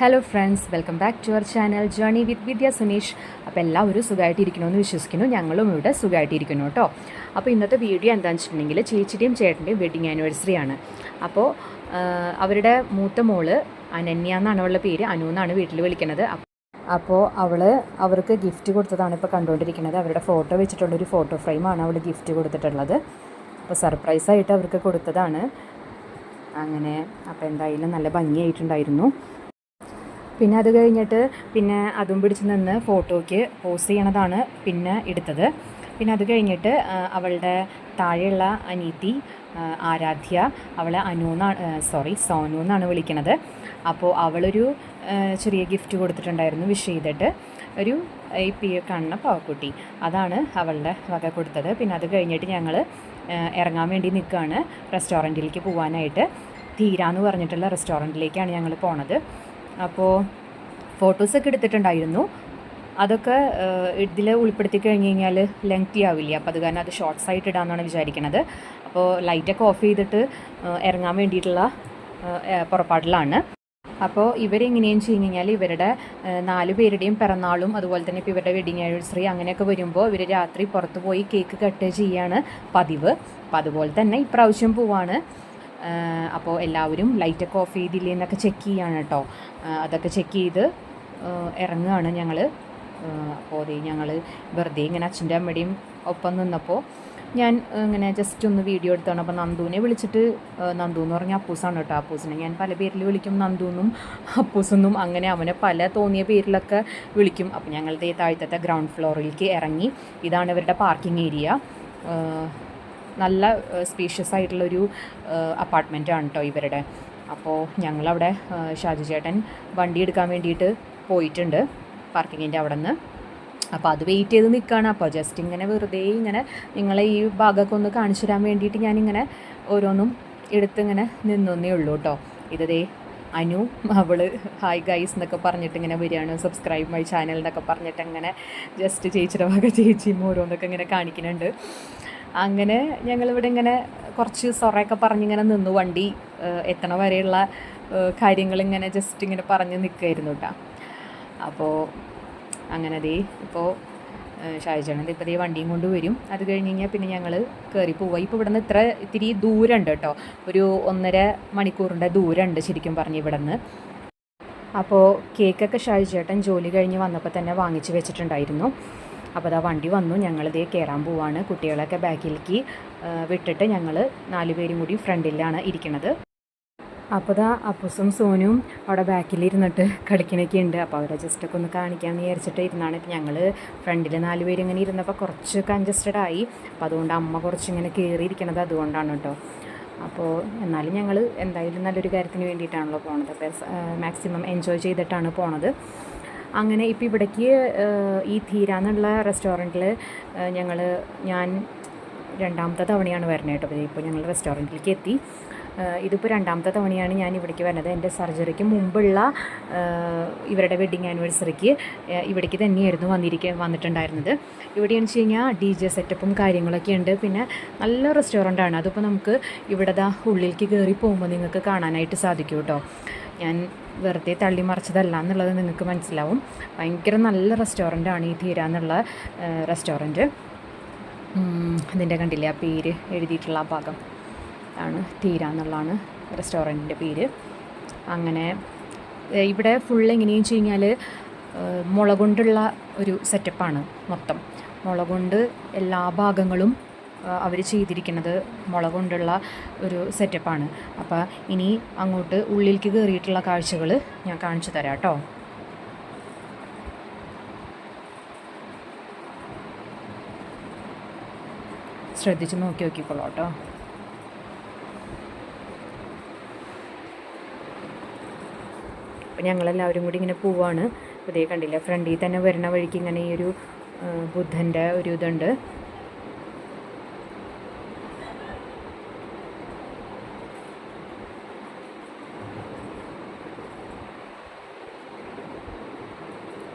Hello friends welcome back to our channel journey with Vidya Suneesh അപ്പോൾ എല്ലാവരും സുഖമായിട്ടിരിക്കണമെന്ന് വിശ്വസിക്കുന്നു. ഞങ്ങളും ഇവിടെ സുഖമായിട്ടിരിക്കുന്നു കേട്ടോ അപ്പോൾ ഇന്നത്തെ വീഡിയോ എന്താണെന്ന് വെച്ചിട്ടുണ്ടെങ്കിൽ ചേച്ചിയുടെയും ചേട്ടന്റെയും വെഡിങ് ആനിവേഴ്സറി ആണ്. അപ്പോൾ അവരുടെ മൂത്ത മോൾ അനന്യ എന്നാണ് അവളുടെ പേര്. അനു എന്നാണ് വീട്ടിൽ വിളിക്കുന്നത് അപ്പോൾ അവൾ അവർക്ക് ഗിഫ്റ്റ് കൊടുത്തതാണ് ഇപ്പോൾ കണ്ടുകൊണ്ടിരിക്കുന്നത് അവരുടെ ഫോട്ടോ വെച്ചിട്ടുള്ളൊരു ഫോട്ടോ ഫ്രെയിമാണ് അവൾ ഗിഫ്റ്റ് കൊടുത്തിട്ടുള്ളത്. അപ്പോൾ സർപ്രൈസായിട്ട് അവർക്ക് കൊടുത്തതാണ്. അങ്ങനെ അപ്പോൾ എന്തായാലും നല്ല ഭംഗിയായിട്ടുണ്ടായിരുന്നു. പിന്നെ അത് കഴിഞ്ഞിട്ട് പിന്നെ അതും പിടിച്ച് നിന്ന് ഫോട്ടോയ്ക്ക് പോസ് ചെയ്യണതാണ് പിന്നെ എടുത്തത്. പിന്നെ അത് കഴിഞ്ഞിട്ട് അവളുടെ താഴെയുള്ള അനീതി ആരാധ്യ അവളെ അനു എന്നാണ് സോറി സോനു എന്നാണ് വിളിക്കണത്. അപ്പോൾ അവളൊരു ചെറിയ ഗിഫ്റ്റ് കൊടുത്തിട്ടുണ്ടായിരുന്നു വിഷ് ചെയ്തിട്ട്. ഒരു ഈ പി കാണുന്ന പാവക്കുട്ടി. അതാണ് അവളുടെ വക കൊടുത്തത്. പിന്നെ അത് കഴിഞ്ഞിട്ട് ഞങ്ങൾ ഇറങ്ങാൻ വേണ്ടി നിൽക്കുകയാണ് റെസ്റ്റോറന്റിലേക്ക് പോകാനായിട്ട് തീരാന്ന് പറഞ്ഞിട്ടുള്ള റെസ്റ്റോറന്റിലേക്കാണ് ഞങ്ങൾ പോണത്. അപ്പോൾ ഫോട്ടോസൊക്കെ എടുത്തിട്ടുണ്ടായിരുന്നു. അതൊക്കെ ഇതിൽ ഉൾപ്പെടുത്തി കഴിഞ്ഞ് കഴിഞ്ഞാൽ ലെങ്തി ആവില്ല? അപ്പോൾ അത് കാരണം അത് ഷോർട്ട്സ് ആയിട്ട് ഇടാമെന്നാണ് വിചാരിക്കുന്നത് അപ്പോൾ ലൈറ്റൊക്കെ ഓഫ് ചെയ്തിട്ട് ഇറങ്ങാൻ വേണ്ടിയിട്ടുള്ള പുറപ്പാടിലാണ്. അപ്പോൾ ഇവരെങ്ങനെയെന്ന് വെച്ച് കഴിഞ്ഞാൽ ഇവരുടെ നാല് പേരുടെയും പിറന്നാളും അതുപോലെ തന്നെ ഇപ്പോൾ ഇവരുടെ വെഡിങ് ആനിവേഴ്സറി അങ്ങനെയൊക്കെ വരുമ്പോൾ ഇവർ രാത്രി പുറത്ത് പോയി കേക്ക് കട്ട് ചെയ്യാണ് പതിവ്. അപ്പോൾ അതുപോലെ തന്നെ ഇപ്രാവശ്യം പോവാണ്. അപ്പോൾ എല്ലാവരും ലൈറ്റൊക്കെ ഓഫ് ചെയ്തില്ലേ എന്നൊക്കെ ചെക്ക് ചെയ്യാണ് കേട്ടോ. അതൊക്കെ ചെക്ക് ചെയ്ത് ഇറങ്ങുകയാണ് ഞങ്ങൾ അപ്പോൾ അതേ ഞങ്ങൾ വെറുതെ ഇങ്ങനെ അച്ഛന്റെ അമ്മയുടെയും ഒപ്പം നിന്നപ്പോൾ ഞാൻ ഇങ്ങനെ ജസ്റ്റ് ഒന്ന് വീഡിയോ എടുത്താണ്. അപ്പോൾ നന്ദുവിനെ വിളിച്ചിട്ട് നന്ദു എന്ന് പറഞ്ഞാൽ അപ്പൂസാണ് കേട്ടോ. അപ്പൂസിനെ ഞാൻ പല പേരിൽ വിളിക്കും. നന്ദു എന്നും അപ്പൂസെന്നും അങ്ങനെ അവനെ പല തോന്നിയ പേരിലൊക്കെ വിളിക്കും. അപ്പോൾ ഞങ്ങളുടെ താഴത്തെ ഗ്രൗണ്ട് ഫ്ലോറിലേക്ക് ഇറങ്ങി. ഇതാണ് ഇവരുടെ പാർക്കിംഗ് ഏരിയ നല്ല സ്പീഷ്യസ് ആയിട്ടുള്ളൊരു അപ്പാർട്ട്മെന്റാണ് കേട്ടോ ഇവരുടെ. അപ്പോൾ ഞങ്ങളവിടെ ഷാജു ചേട്ടൻ വണ്ടി എടുക്കാൻ വേണ്ടിയിട്ട് പോയിട്ടുണ്ട് പാർക്കിങ്ങിന്റെ അവിടെ നിന്ന് അപ്പോൾ അത് വെയിറ്റ് ചെയ്ത് നിൽക്കുകയാണ് അപ്പോൾ ജസ്റ്റ് ഇങ്ങനെ വെറുതെ ഇങ്ങനെ നിങ്ങളെ ഈ ഭാഗമൊക്കെ ഒന്ന് കാണിച്ചു തരാൻ വേണ്ടിയിട്ട് ഞാനിങ്ങനെ ഓരോന്നും എടുത്തിങ്ങനെ നിന്നേ ഉള്ളൂ കേട്ടോ ഇതേ അനു അവൾ ഹായ് ഗൈസ് എന്നൊക്കെ പറഞ്ഞിട്ട് ഇങ്ങനെ വരികയാണ്. സബ്സ്ക്രൈബ് മൈ ചാനൽ എന്നൊക്കെ പറഞ്ഞിട്ട് അങ്ങനെ ജസ്റ്റ് ചേച്ചിയുടെ ഭാഗം ചേച്ചിയും ഓരോന്നൊക്കെ ഇങ്ങനെ കാണിക്കുന്നുണ്ട്. അങ്ങനെ ഞങ്ങളിവിടെ ഇങ്ങനെ കുറച്ച് സൊറയൊക്കെ പറഞ്ഞിങ്ങനെ നിന്നു വണ്ടി എത്തണ വരെയുള്ള കാര്യങ്ങൾ ഇങ്ങനെ ജസ്റ്റ് ഇങ്ങനെ പറഞ്ഞ് നിൽക്കുമായിരുന്നു കേട്ടോ അപ്പോൾ അങ്ങനെ ദേ ഇപ്പോൾ ഷാജാണത് ഇപ്പോൾ ദേ വണ്ടിയും കൊണ്ട് വരും. അത് കഴിഞ്ഞ് കഴിഞ്ഞാൽ പിന്നെ ഞങ്ങൾ കയറി പോവുക ഇപ്പോൾ ഇവിടെ നിന്ന് ഇത്ര ഇത്തിരി ദൂരമുണ്ട് കേട്ടോ ഒരു ഒന്നര മണിക്കൂറിന്റെ ദൂരമുണ്ട് ശരിക്കും പറഞ്ഞ് ഇവിടെ നിന്ന് അപ്പോൾ കേക്കൊക്കെ ഷാജി ചേട്ടൻ ജോലി കഴിഞ്ഞ് വന്നപ്പോൾ തന്നെ വാങ്ങിച്ച് വെച്ചിട്ടുണ്ടായിരുന്നു. അപ്പോൾ അതാ വണ്ടി വന്നു ഞങ്ങളിതേ കയറാൻ പോവാണ്. കുട്ടികളൊക്കെ ബാക്കിലേക്ക് വിട്ടിട്ട് ഞങ്ങൾ നാലുപേരും കൂടി ഫ്രണ്ടിലാണ് ഇരിക്കുന്നത് അപ്പോൾ ദാ അപ്പുസും സോനും അവിടെ ബാക്കിലിരുന്നിട്ട് കളിക്കണൊക്കെ ഉണ്ട്. അപ്പോൾ അവരെ ജസ്റ്റ് ഒക്കെ ഒന്ന് കാണിക്കാമെന്ന് വിചാരിച്ചിട്ട് ഇരുന്നാണ്. ഇപ്പം ഞങ്ങൾ ഫ്രണ്ടിൽ നാല് പേര് ഇങ്ങനെ ഇരുന്നപ്പോൾ കുറച്ച് കൺജസ്റ്റഡ് ആയി. അപ്പോൾ അതുകൊണ്ട് അമ്മ കുറച്ച് ഇങ്ങനെ കയറിയിരിക്കണത് അതുകൊണ്ടാണ് കേട്ടോ അപ്പോൾ എന്നാലും ഞങ്ങൾ എന്തായാലും നല്ലൊരു കാര്യത്തിന് വേണ്ടിയിട്ടാണല്ലോ പോണത്. അപ്പോൾ മാക്സിമം എൻജോയ് ചെയ്തിട്ടാണ് പോണത്. അങ്ങനെ ഇപ്പോൾ ഇവിടേക്ക് ഈ ധീര എന്നുള്ള റെസ്റ്റോറന്റിൽ ഞങ്ങൾ ഞാൻ രണ്ടാമത്തെ തവണയാണ് വരുന്നത് കേട്ടോ ഇപ്പോൾ ഞങ്ങൾ റെസ്റ്റോറന്റിലേക്ക് എത്തി. ഇതിപ്പോൾ രണ്ടാമത്തെ തവണയാണ് ഞാൻ ഇവിടേക്ക് വരുന്നത് എന്റെ സർജറിക്ക് മുമ്പുള്ള ഇവരുടെ വെഡ്ഡിങ് ആനിവേഴ്സറിക്ക് ഇവിടേക്ക് തന്നെയായിരുന്നു വന്നിരിക്കുക വന്നിട്ടുണ്ടായിരുന്നത്. ഇവിടെ എന്ന് വെച്ച് കഴിഞ്ഞാൽ ഡി ജെ സെറ്റപ്പും കാര്യങ്ങളൊക്കെ ഉണ്ട്. പിന്നെ നല്ല റെസ്റ്റോറന്റാണ് അതിപ്പോൾ നമുക്ക് ഇവിടെ ഉള്ളിലേക്ക് കയറി പോകുമ്പോൾ നിങ്ങൾക്ക് കാണാനായിട്ട് സാധിക്കും കേട്ടോ ഞാൻ വെറുതെ തള്ളി മറിച്ചതല്ല എന്നുള്ളത് നിങ്ങൾക്ക് മനസ്സിലാവും. ഭയങ്കര നല്ല റെസ്റ്റോറന്റാണ് ഈ തീര എന്നുള്ള റെസ്റ്റോറന്റ് അതിന്റെ കണ്ടില്ലേ ആ പേര് എഴുതിയിട്ടുള്ള ആ ഭാഗം? ആണ് തീര എന്നുള്ളതാണ് റെസ്റ്റോറന്റിന്റെ പേര്. അങ്ങനെ ഇവിടെ ഫുൾ എങ്ങനെയെന്ന് വെച്ച് കഴിഞ്ഞാൽ മുളകൊണ്ടുള്ള ഒരു സെറ്റപ്പാണ് മൊത്തം. മുളകൊണ്ട് എല്ലാ ഭാഗങ്ങളും അവർ ചെയ്തിരിക്കുന്നത് മുളക് കൊണ്ടുള്ള ഒരു സെറ്റപ്പാണ്. അപ്പോൾ ഇനി അങ്ങോട്ട് ഉള്ളിലേക്ക് കയറിയിട്ടുള്ള കാഴ്ചകൾ ഞാൻ കാണിച്ചു തരാം കേട്ടോ ശ്രദ്ധിച്ച് നോക്കി നോക്കിക്കോളൂ കേട്ടോ അപ്പം ഞങ്ങളെല്ലാവരും കൂടി ഇങ്ങനെ പോവാണ്. ഇതേ കണ്ടില്ല ഫ്രണ്ടിൽ തന്നെ വരുന്ന വഴിക്ക് ഇങ്ങനെ ഈ ഒരു ബുദ്ധന്റെ ഒരു ഇതുണ്ട്.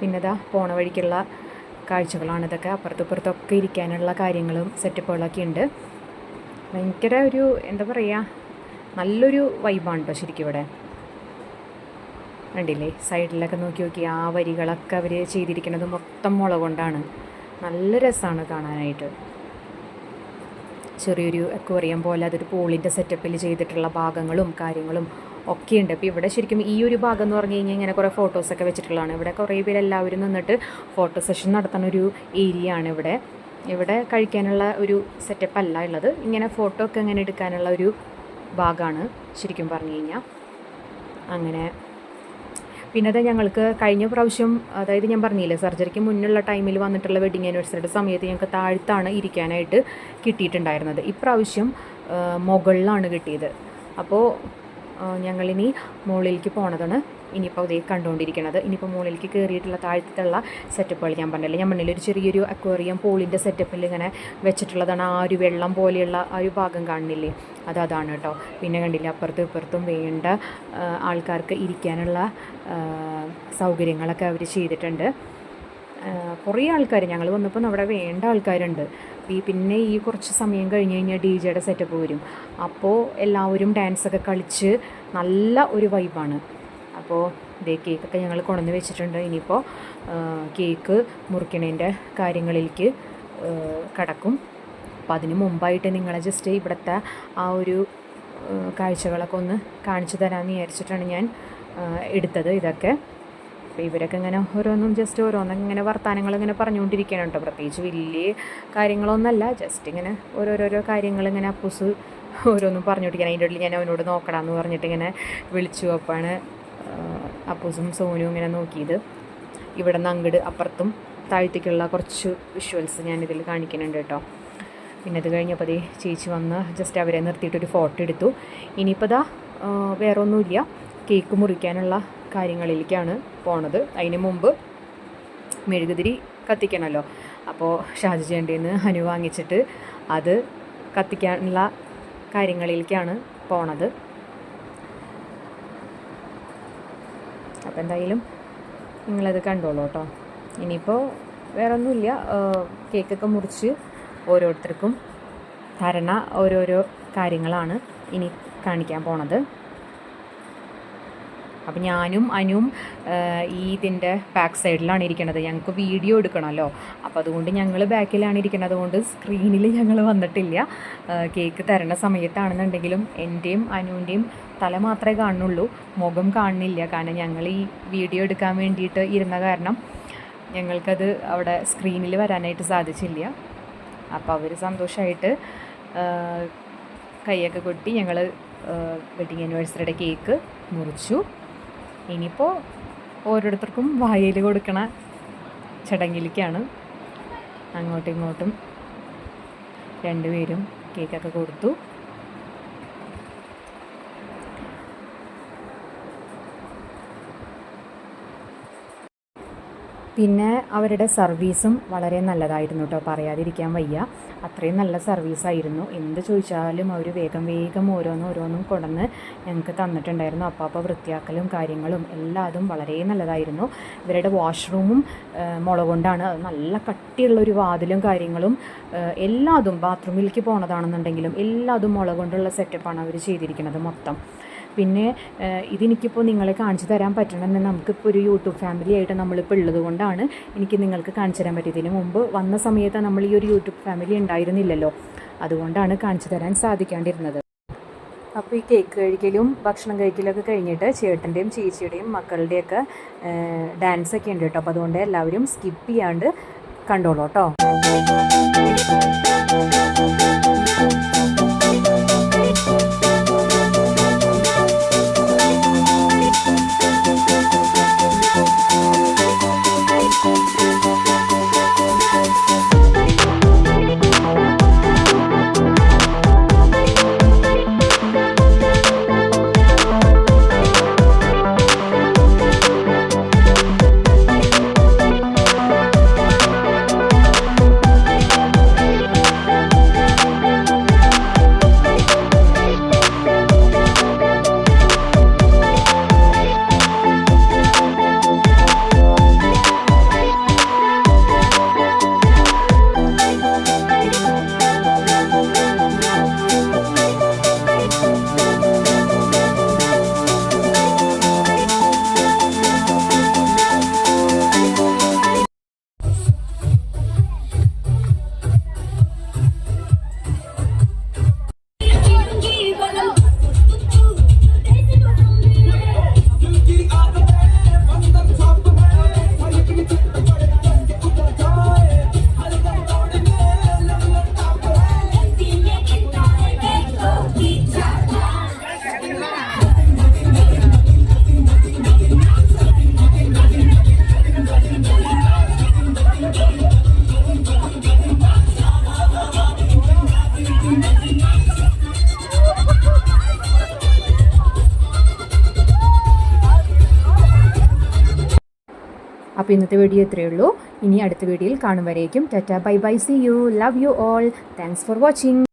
പിന്നെ ഇതാ പോണ വഴിക്കുള്ള കാഴ്ചകളാണ് ഇതൊക്കെ. അപ്പുറത്തും ഇപ്പുറത്തൊക്കെ ഇരിക്കാനുള്ള കാര്യങ്ങളും സെറ്റപ്പുകളൊക്കെ ഉണ്ട്. ഭയങ്കര ഒരു എന്താ പറയുക നല്ലൊരു വൈബാണ് കേട്ടോ ശരിക്കും ഇവിടെ. കണ്ടില്ലേ? സൈഡിലൊക്കെ നോക്കി നോക്കി ആ വരികളൊക്കെ അവർ ചെയ്തിരിക്കുന്നത് മൊത്തം മുള കൊണ്ടാണ് നല്ല രസമാണ് കാണാനായിട്ട്. ചെറിയൊരു അക്വേറിയം പോലെ അതൊരു പൂളിന്റെ സെറ്റപ്പിൽ ചെയ്തിട്ടുള്ള ഭാഗങ്ങളും കാര്യങ്ങളും ഒക്കെ ഉണ്ട് അപ്പോൾ ഇവിടെ ശരിക്കും ഈ ഒരു ഭാഗം എന്ന് പറഞ്ഞു കഴിഞ്ഞാൽ ഇങ്ങനെ കുറേ ഫോട്ടോസൊക്കെ വെച്ചിട്ടുള്ളതാണ്. ഇവിടെ കുറേ പേര് എല്ലാവരും നിന്നിട്ട് ഫോട്ടോ സെഷൻ നടത്തുന്ന ഒരു ഏരിയ ആണ് ഇവിടെ. ഇവിടെ കഴിക്കാനുള്ള ഒരു സെറ്റപ്പ് അല്ല ഉള്ളത്. ഇങ്ങനെ ഫോട്ടോ ഒക്കെ ഇങ്ങനെ എടുക്കാനുള്ള ഒരു ഭാഗമാണ് ശരിക്കും പറഞ്ഞു കഴിഞ്ഞാൽ. അങ്ങനെ. പിന്നെ അത് ഞങ്ങൾക്ക് കഴിഞ്ഞ പ്രാവശ്യം അതായത് ഞാൻ പറഞ്ഞില്ലേ സർജറിക്ക് മുന്നുള്ള ടൈമിൽ വന്നിട്ടുള്ള വെഡിങ് ആനിവേഴ്സറിയുടെ സമയത്ത് ഞങ്ങൾക്ക് താഴ്ത്താണ് ഇരിക്കാനായിട്ട് കിട്ടിയിട്ടുണ്ടായിരുന്നത്. ഇപ്രാവശ്യം മുകളിലാണ് കിട്ടിയത്. അപ്പോൾ ഞങ്ങളിനി മുകളിലേക്ക് പോണതാണ്. ഇനിയിപ്പോൾ ഇതേ കണ്ടുകൊണ്ടിരിക്കുന്നത് ഇനിയിപ്പോൾ മുകളിലേക്ക് കയറിയിട്ടുള്ള താഴ്ത്തിട്ടുള്ള സെറ്റപ്പുകൾ ഞാൻ പറഞ്ഞില്ല? ഞാൻ പറഞ്ഞില്ല ഒരു ചെറിയൊരു അക്വേറിയം പൂളിന്റെ സെറ്റപ്പിൽ ഇങ്ങനെ വെച്ചിട്ടുള്ളതാണ് ആ ഒരു വെള്ളം പോലെയുള്ള ആ ഒരു ഭാഗം കാണുന്നില്ലേ? അത് അതാണ് കേട്ടോ പിന്നെ കണ്ടില്ല അപ്പുറത്തും ഇപ്പുറത്തും വേണ്ട ആൾക്കാർക്ക് ഇരിക്കാനുള്ള സൗകര്യങ്ങളൊക്കെ അവർ ചെയ്തിട്ടുണ്ട്. കുറേ ആൾക്കാർ ഞങ്ങൾ വന്നപ്പോൾ അവിടെ വേണ്ട ആൾക്കാരുണ്ട്. ഈ പിന്നെ ഈ കുറച്ച് സമയം കഴിഞ്ഞ് കഴിഞ്ഞാൽ ഡി ജെയുടെ സെറ്റപ്പ് വരും. അപ്പോൾ എല്ലാവരും ഡാൻസൊക്കെ കളിച്ച് നല്ല ഒരു വൈബാണ് അപ്പോൾ ഇതേ കേക്കൊക്കെ ഞങ്ങൾ കൊണ്ടുവന്ന് വെച്ചിട്ടുണ്ട്. ഇനിയിപ്പോൾ കേക്ക് മുറിക്കണേന്റെ കാര്യങ്ങളിലേക്ക് കിടക്കും. അപ്പം അതിന് മുമ്പായിട്ട് നിങ്ങളെ ജസ്റ്റ് ഇവിടുത്തെ ആ ഒരു കാഴ്ചകളൊക്കെ ഒന്ന് കാണിച്ചു തരാമെന്ന് വിചാരിച്ചിട്ടാണ് ഞാൻ എടുത്തത്. ഇതൊക്കെ അപ്പോൾ ഇവരൊക്കെ ഇങ്ങനെ ഓരോന്നും ജസ്റ്റ് ഓരോന്നും ഇങ്ങനെ വർത്തമാനങ്ങൾ ഇങ്ങനെ പറഞ്ഞുകൊണ്ടിരിക്കുകയാണ് കേട്ടോ. പ്രത്യേകിച്ച് വലിയ കാര്യങ്ങളൊന്നുമല്ല ജസ്റ്റ് ഇങ്ങനെ ഓരോരോരോ കാര്യങ്ങൾ ഇങ്ങനെ അപ്പുസ് ഓരോന്നും പറഞ്ഞുകൊണ്ടിരിക്കണം അതിന്റെ ഉള്ളിൽ ഞാൻ അവനോട് നോക്കണമെന്ന് പറഞ്ഞിട്ട് ഇങ്ങനെ വിളിച്ചു. അപ്പാണ് അപ്പൂസും സോനും ഇങ്ങനെ നോക്കിയത്. ഇവിടെ നിന്ന് അങ്ങട് അപ്പുറത്തും താഴ്ത്തേക്കുള്ള കുറച്ച് വിഷ്വൽസ് ഞാനിതിൽ കാണിക്കുന്നുണ്ട് കേട്ടോ. പിന്നെ അത് കഴിഞ്ഞപ്പോൾ ചേച്ചി വന്ന് ജസ്റ്റ് അവരെ നിർത്തിയിട്ടൊരു ഫോട്ടോ എടുത്തു. ഇനിയിപ്പോൾ ദാ വേറെ ഒന്നുമില്ല കേക്ക് മുറിക്കാനുള്ള കാര്യങ്ങളിലേക്കാണ് പോണത്. അതിന് മുമ്പ് മെഴുകുതിരി കത്തിക്കണമല്ലോ അപ്പോൾ ഷാജി ചേണ്ടിയിൽ നിന്ന് ഹനു വാങ്ങിച്ചിട്ട് അത് കത്തിക്കാനുള്ള കാര്യങ്ങളിലേക്കാണ് പോണത്. അപ്പോൾ എന്തായാലും നിങ്ങളത് കണ്ടോളൂ കേട്ടോ ഇനിയിപ്പോൾ വേറെ ഒന്നുമില്ല കേക്കൊക്കെ മുറിച്ച് ഓരോരുത്തർക്കും തരണ ഓരോരോ കാര്യങ്ങളാണ് ഇനി കാണിക്കാൻ പോണത്. അപ്പം ഞാനും അനുവും ഈ ഇതിന്റെ ബാക്ക് സൈഡിലാണ് ഇരിക്കുന്നത് ഞങ്ങൾക്ക് വീഡിയോ എടുക്കണമല്ലോ. അപ്പോൾ അതുകൊണ്ട് ഞങ്ങൾ ബാക്കിലാണ് ഇരിക്കുന്നത് അതുകൊണ്ട് സ്ക്രീനിൽ ഞങ്ങൾ വന്നിട്ടില്ല. കേക്ക് തരണ സമയത്താണെന്നുണ്ടെങ്കിലും എന്റെയും അനുവിന്റെയും തല മാത്രമേ കാണുന്നുള്ളൂ. മുഖം കാണുന്നില്ല. കാരണം ഞങ്ങൾ ഈ വീഡിയോ എടുക്കാൻ വേണ്ടിയിട്ട് ഇരുന്ന കാരണം ഞങ്ങൾക്കത് അവിടെ സ്ക്രീനിൽ വരാനായിട്ട് സാധിച്ചില്ല. അപ്പോൾ അവർ സന്തോഷമായിട്ട് കൈയൊക്കെ കൊട്ടി ഞങ്ങൾ വെഡിങ് ആനിവേഴ്സറിയുടെ കേക്ക് മുറിച്ചു. ഇനിയിപ്പോൾ ഓരോരുത്തർക്കും വായിൽ കൊടുക്കണ ചടങ്ങിലേക്കാണ് അങ്ങോട്ടും ഇങ്ങോട്ടും രണ്ടുപേരും കേക്കൊക്കെ കൊടുത്തു. പിന്നെ അവരുടെ സർവീസും വളരെ നല്ലതായിരുന്നു കേട്ടോ. പറയാതിരിക്കാൻ വയ്യ. അത്രയും നല്ല സർവീസായിരുന്നു. എന്ത് ചോദിച്ചാലും അവർ വേഗം വേഗം ഓരോന്നും ഓരോന്നും കൊണ്ടുവന്ന് ഞങ്ങൾക്ക് തന്നിട്ടുണ്ടായിരുന്നു. അപ്പോൾ അപ്പോൾ വൃത്തിയാക്കലും കാര്യങ്ങളും എല്ലാതും വളരെ നല്ലതായിരുന്നു. ഇവരുടെ വാഷ്റൂമും മുള കൊണ്ടാണ് അത് നല്ല കട്ടിയുള്ള ഒരു വാതിലും കാര്യങ്ങളും എല്ലാതും ബാത്റൂമിലേക്ക് പോണതാണെന്നുണ്ടെങ്കിലും എല്ലാതും മുള കൊണ്ടുള്ള സെറ്റപ്പാണ് അവർ ചെയ്തിരിക്കുന്നത് മൊത്തം. പിന്നെ ഇതെനിക്കിപ്പോൾ നിങ്ങളെ കാണിച്ചു തരാൻ പറ്റണമെന്ന് നമുക്കിപ്പോൾ ഒരു യൂട്യൂബ് ഫാമിലി ആയിട്ട് നമ്മളിപ്പോൾ ഉള്ളത് കൊണ്ടാണ് എനിക്ക് നിങ്ങൾക്ക് കാണിച്ചു തരാൻ പറ്റിയത്. ഇതിന് മുമ്പ് വന്ന സമയത്ത് നമ്മൾ ഈ ഒരു യൂട്യൂബ് ഫാമിലി ഉണ്ടായിരുന്നില്ലല്ലോ. അതുകൊണ്ടാണ് കാണിച്ചു തരാൻ സാധിക്കാണ്ടിരുന്നത്. അപ്പോൾ ഈ കേക്ക് കഴിക്കലും ഭക്ഷണം കഴിക്കലൊക്കെ കഴിഞ്ഞിട്ട് ചേട്ടന്റെയും ചേച്ചിയുടെയും മക്കളുടെയൊക്കെ ഡാൻസ് ഒക്കെ ഉണ്ട് കേട്ടോ. അപ്പോൾ അതുകൊണ്ട് എല്ലാവരും സ്കിപ്പ് ചെയ്യാണ്ട് കണ്ടോളൂ കേട്ടോ. അപ്പോൾ ഇന്നത്തെ വീഡിയോ ഇത്രയേ ഉള്ളൂ. ഇനി അടുത്ത വീഡിയോയിൽ കാണും വരേക്കും. Tata bye bye see you love you all thanks for watching